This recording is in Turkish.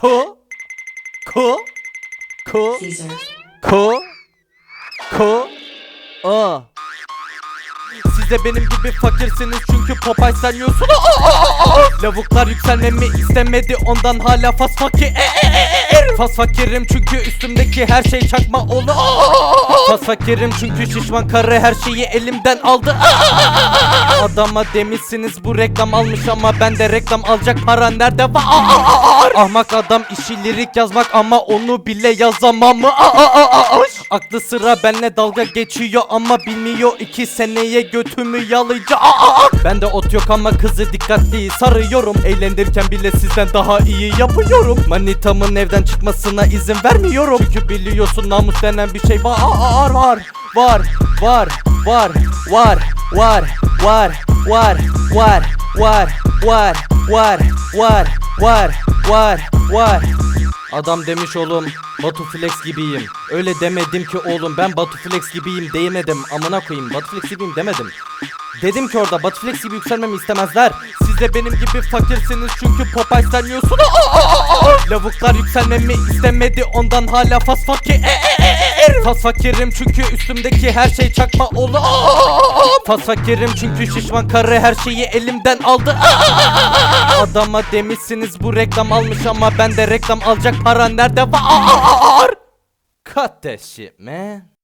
Ko. Ko. Ko. Ko. Ko. A. Siz de benim gibi fakirsiniz çünkü Popeye sanıyorsun. Lavuklar yükselmemi istemedi ondan hala fas fakir. Fas fakirim çünkü üstümdeki her şey çakma olur. Fas fakirim çünkü şişman karı her şeyi elimden aldı. Adama demişsiniz bu reklam almış ama ben de reklam alacak para nerede var? Ahmak adam işi lirik yazmak ama onu bile yazamam mı? Aklı sıra benle dalga geçiyor ama bilmiyor iki seneye götümü yalayacak. Ben de ot yok ama kızı dikkatli sarıyorum. Eğlendirken bile sizden daha iyi yapıyorum. Manitamın evden çıkmasına izin vermiyorum. Çünkü biliyorsun namus denen bir şey var. Var, var, var, var, var, var, var, var, var, var, var, var, var, var, var, var. Adam demiş oğlum Batu Flex gibiyim. Öyle demedim ki oğlum ben Batu Flex gibiyim diyemedim. Amına koyayım Batu Flex gibiyim demedim. Dedim ki orada Batu Flex gibi yükselmemi istemezler. Siz de benim gibi fakirsiniz çünkü Popeye sanıyorsun. Lavuklar yükselmemi istemedi ondan hala fas fakir. Fas fakirim çünkü üstümdeki her şey çakma olur. Fas fakirim çünkü şişman karı her şeyi elimden aldı. Adama demişsiniz bu reklam almış ama ben de reklam alacak para nerede var? Man.